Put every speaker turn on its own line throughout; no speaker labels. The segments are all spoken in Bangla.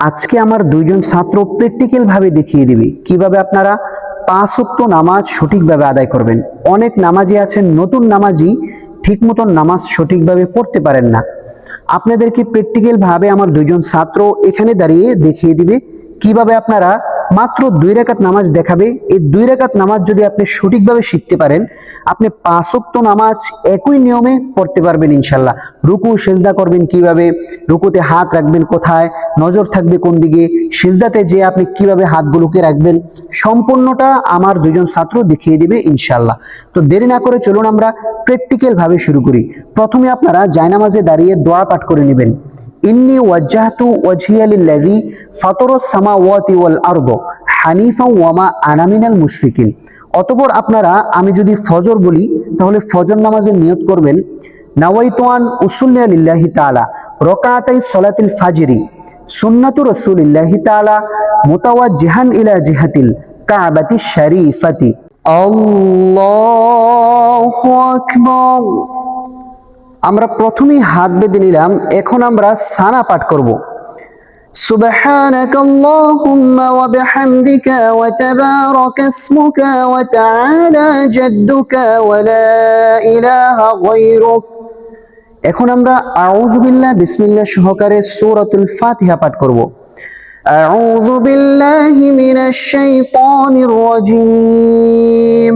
আজকে আমার দুইজন ছাত্র প্র্যাকটিক্যাল ভাবে দেখিয়ে দিবে। কীভাবে আপনারা পাঁচ উক্ত নামাজ সঠিকভাবে আদায় করবেন। অনেক নামাজি আছেন, নতুন নামাজি ঠিক মতন নামাজ সঠিকভাবে পড়তে পারেন না। আপনাদেরকে প্র্যাকটিক্যাল ভাবে আমার দুইজন ছাত্র এখানে দাঁড়িয়ে দেখিয়ে দিবে। কীভাবে আপনারা মাত্র দুই রেখাত নামাজ দেখাবে। এই দুই রেখাত নামাজ যদি আপনি সঠিকভাবে শিখতে পারেন, আপনি পাঁচ ওয়াক্ত নামাজ একই নিয়মে পড়তে পারবেন ইনশাল্লাহ রুকু, সেজদা করবেন কীভাবে? রুকুতে হাত রাখবেন কোথায়? নজর থাকবে কোন দিকে? সেজদাতে যে আপনি কীভাবে হাতগুলোকে রাখবেন? সম্পূর্ণটা আমার দুজন ছাত্র দেখিয়ে দিবে ইনশাল্লাহ তো দেরি না করে চলুন আমরা প্র্যাকটিক্যাল ভাবে শুরু করি। প্রথমে আপনারা জায়নামাজে দাঁড়িয়ে দোয়া পাঠ করে নেবেন। ইন্নি ওয়াজ্জাহতু ওয়াজহিয়া লিল্লাযী ফাতারাস সামাওয়াতি ওয়াল আরদ হানিফা ওয়ামা আনা মিনাল মুশরিকিন। অতঃপর আপনারা, আমি যদি ফজর বলি, তাহলে ফজর নামাজের নিয়ত করবেন নাওয়াইতুয়ান উসুল্লিয়া লিল্লাহি তাআলা রকাআতাই সলাতিল ফাজরি সুন্নাতু রাসূলিল্লাহি তাআলা মুতাওয়াজ্জিহান ইলা জিহাতিল কাবাতি শরীফাতি। আল্লাহু আকবার। আমরা প্রথমেই হাত বেঁধে নিলাম এখন আমরা সানা পাঠ করব سبحانك اللهم وبحمدك وتبارك اسمك وتعالى جدك ولا إله غيرك এখন আমরা আউযু বিল্লাহ বিসমিল্লাহ সহকারে সূরাতুল ফাতিহা পাঠ করব أعوذ بالله من الشيطان الرجيم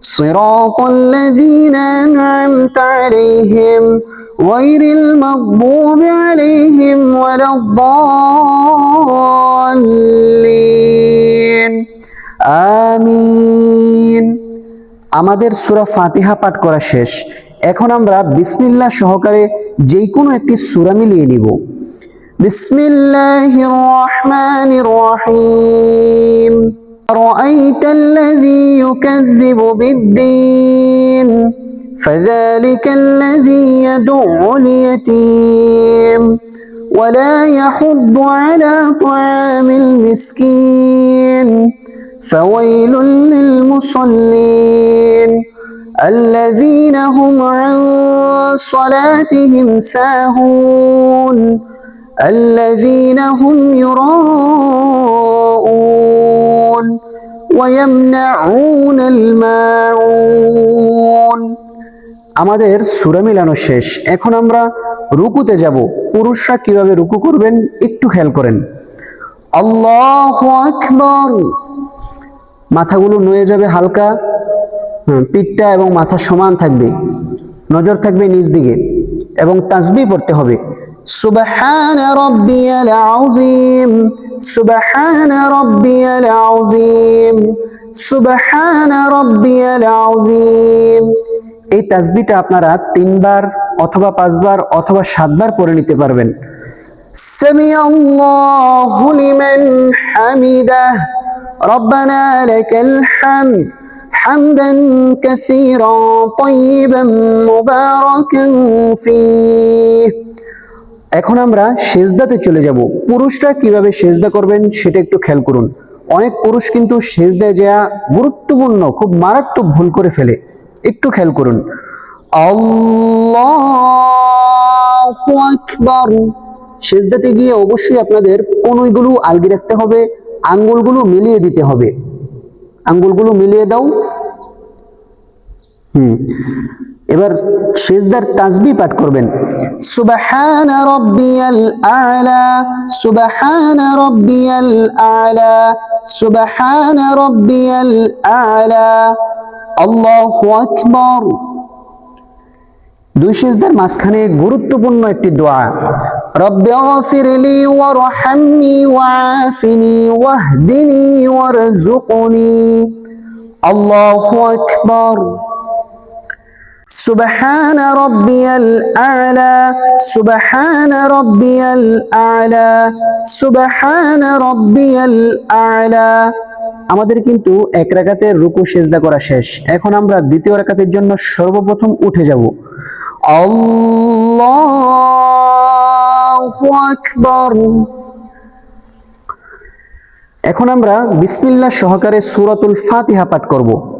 صراط الذين أنعمت عليهم غير المغضوب عليهم ولا الضالين আমিন আমাদের সূরা ফাতিহা পাঠ করা শেষ এখন আমরা বিসমিল্লাহ সহকারে যে কোনো একটি সূরা মিলিয়ে নিব বিসমিল্লাহির রহমানির রহিম أرأيت الذي يكذب بالدين فذلك الذي يدع اليتيم ولا يحض على طعام المسكين فويل للمصلين الذين هم عن صلاتهم ساهون الذين هم يراءون ويمنعون الماعون আমাদের সুরা মিলানো শেষ এখন আমরা রুকুতে যাব পুরুষরা কিভাবে রুকু করবেন একটু খেয়াল করেন আল্লাহ আকবর মাথাগুলো নুয়ে যাবে হালকা হুম, পিঠটা এবং মাথা সমান থাকবে নজর থাকবে নিচ দিকে এবং তাসবি পড়তে হবে সুবহান রাব্বিয়াল আযীম সুবহান রাব্বিয়াল আযীম সুবহান রাব্বিয়াল আযীম এই তাসবিটা আপনারা তিনবার অথবা পাঁচবার অথবা সাতবার পড়ে নিতে পারবেন سمع الله لمن حمده ربنا لك الحمد حمدا كثيرا طيبا مباركا فيه এখন আমরা সেজদাতে চলে যাব। পুরুষরা কীভাবে সেজদা করবেন সেটা একটু খেয়াল করুন। অনেক পুরুষ কিন্তু সেজদায় যাওয়া গুরুত্বপূর্ণ, খুব মারাত্মক ভুল করে ফেলে। একটু খেয়াল করুন। সেজদাতে গিয়ে অবশ্যই আপনাদের কনুইগুলো আলগি রাখতে হবে, আঙ্গুলগুলো মিলিয়ে দিতে হবে। আঙ্গুলগুলো মিলিয়ে দাও। হুম। এবার সেজদার তাসবি পাঠ করবেন। সুবহান রাব্বিয়াল আ'লা, সুবহান রাব্বিয়াল আ'লা, সুবহান রাব্বিয়াল আ'লা। আল্লাহু আকবার। দুই সেজদার মাঝখানে গুরুত্বপূর্ণ একটি দোয়া। রব্বি গফিরলি ওয়ারহামনি ওয়াআফিনি ওয়াহদিনি ওয়ারজুকনি আল্লাহু আকবার। سبحان ربي الأعلى سبحان ربي الأعلى سبحان ربي الأعلى আমাদের কিন্তু এক রাকাতে রুকু, সেজদা করা শেষ। এখন আমরা দ্বিতীয় রাকাতের জন্য সর্বপ্রথম উঠে যাব। আকবর। এখন আমরা বিসমিল্লাহ সহকারে সুরাতুল ফাতিহা পাঠ করব।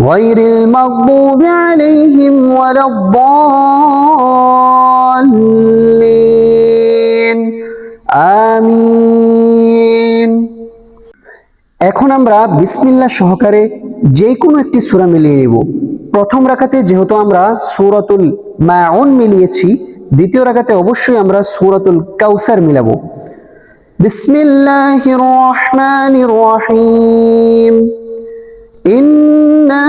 غير المغضوب عليهم ولا الضالين آمين এখন আমরা বিসমিল্লাহ সহকারে যে কোনো একটি সূরা মিলিয়ে নেব প্রথম রাকাতে যেহেতু আমরা সূরাতুল মাউন মিলিয়েছি দ্বিতীয় রাকাতে অবশ্যই আমরা সূরাতুল কাউসার মিলাবো বিসমিল্লাহির রহমানির রহিম إنا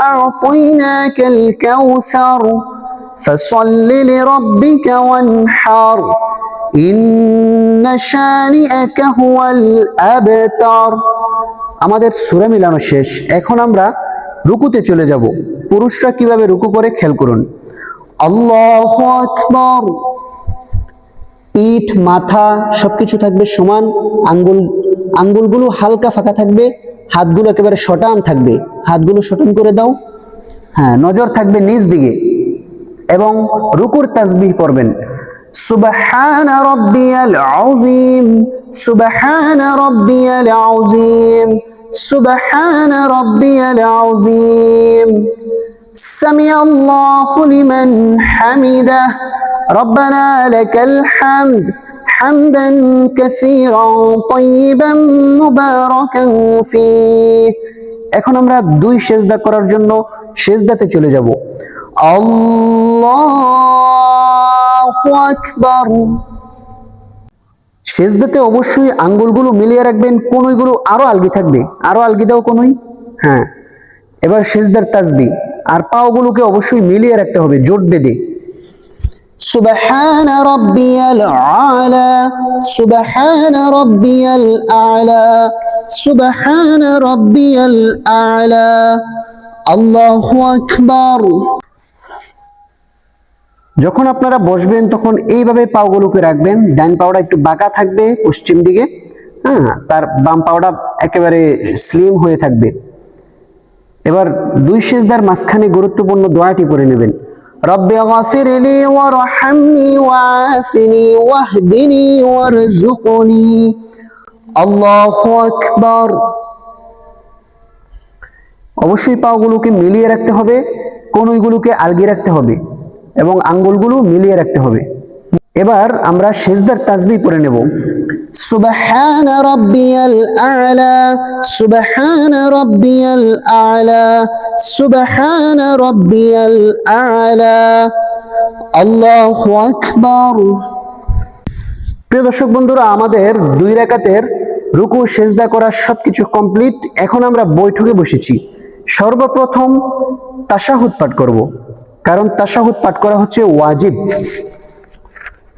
أعطيناك الكوثر فصل لربك وانحر إن شانئك هو الأبتر আমাদের সূরা মিলানো শেষ এখন আমরা রুকুতে চলে যাব পুরুষরা কিভাবে রুকু করে খেয়াল করুন আল্লাহু আকবার পিঠ মাথা সবকিছু থাকবে সমান আঙ্গুল আঙ্গুলগুলো হালকা ফাঁকা থাকবে হাতগুলো একেবারে শটান থাকবে হাতগুলো শটান করে দাও হ্যাঁ নজর থাকবে নিচ দিকে এবং রুকুর তাসবিহ পড়বেন সুবহান রাব্বিয়াল আযীম সুবহান রাব্বিয়াল আযীম সুবহান রাব্বিয়াল আযীম سمع الله لمن حمده ربنا لك الحمد حمدا كثيرا طيبا مباركا فيه এখন আমরা দুই সেজদা করার জন্য সেজদাতে চলে যাব আল্লাহু আকবার সেজদাতে অবশ্যই আঙ্গুলগুলো মিলিয়ে রাখবেন কোনইগুলো আরো আলগি থাকবে আরো আলগি দাও কোনই হ্যাঁ এবার সেজদার তাসবি আর পাওগুলোকে অবশ্যই মিলিয়ে রাখতে হবে জোট বেঁধে سبحان ربي الأعلى سبحان ربي الأعلى سبحان ربي الأعلى الله أكبر যখন আপনারা বসবেন তখন এইভাবে পাওগুলোকে রাখবেন ডান পাওটা একটু বাঁকা থাকবে পশ্চিম দিকে হ্যাঁ তার বাম পাওটা একেবারে স্লিম হয়ে থাকবে এবার দুই সেজদার মাঝখানে গুরুত্বপূর্ণ দোয়াটি পড়ে নেবেন রব্বে গফির লি ওয়ারহামনি ওয়াফিনি ওয়াহদিনি ওয়ারজুকনি আল্লাহু আকবার। অবশ্যই পাগুলোকে মিলিয়ে রাখতে হবে, কনুইগুলোকে আলগিয়ে রাখতে হবে এবং আঙ্গুলগুলো মিলিয়ে রাখতে হবে। এবার আমরা সেজদার তাসবিহ পড়ে নেব। সুবহান রাব্বিয়াল আ'লা, সুবহান রাব্বিয়াল আ'লা, সুবহান রাব্বিয়াল আ'লা। আল্লাহু আকবার। প্রিয় দর্শক বন্ধুরা, আমাদের দুই রাকাতের রুকু, সেজদা করা সবকিছু কমপ্লিট। এখন আমরা বৈঠকে বসেছি। সর্বপ্রথম তাশাহুদ পাঠ করব। কারণ তাশাহুদ পাঠ করা হচ্ছে ওয়াজিব।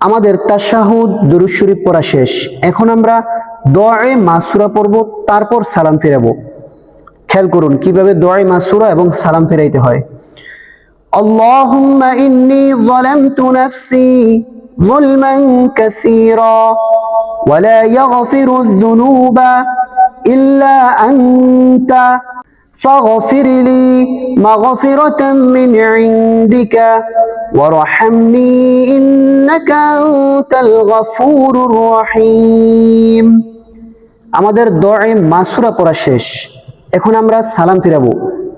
আমাদের তাশাহুদ দুরূদ শরীফ পড়া শেষ এখন আমরা দোয়ায়ে মাসুরা পড়ব তারপর সালাম ফেরাবো খেয়াল করুন কিভাবে দোয়ায়ে মাসুরা এবং সালাম ফেরাইতে হয় اللهم إني ظلمت نفسي ظلما كثيرا ولا يغفر الذنوب إلا أنت فاغفر لي مغفرة من عندك وارحمني إنك أنت الغفور الرحيم আমাদের দোয়ায়ে মাসুরা পড়া শেষ এখন আমরা সালাম ফিরাবো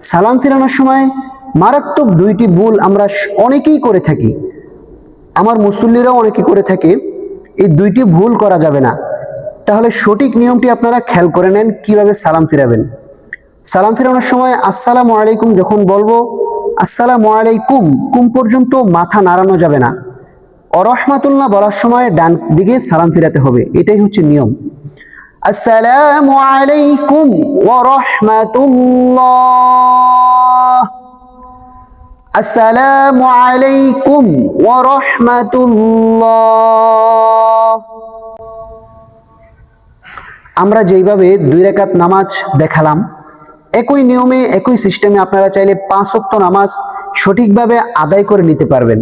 সালাম ফিরানোর সময় মারাত্মক দুইটি ভুল আমরা স- অনেকেই করে থাকি আমার মুসল্লিরাও অনেকে করে থাকে এই দুইটি ভুল করা যাবে না তাহলে সঠিক নিয়মটি আপনারা খেয়াল করে নেন কিভাবে সালাম ফিরাবেন সালাম ফিরানোর সময় আসসালামু আলাইকুম যখন বলবো আসসালামু আলাইকুম। কুম পর্যন্ত মাথা নাড়ানো যাবে না। অরহমাতুল্লাহ বলার সময় ডান দিকে সালাম ফিরাতে হবে। এটাই হচ্ছে নিয়ম। আসসালামু আলাইকুম ওয়া রাহমাতুল্লাহ আসসালামু আলাইকুম ওয়া রাহমাতুল্লাহ আমরা যেইভাবে দুই রাকাত নামাজ দেখালাম একই নিয়মে একই সিস্টেমে আপনারা চাইলে পাঁচ অক্ট নামাজ সঠিকভাবে আদায় করে নিতে পারবেন।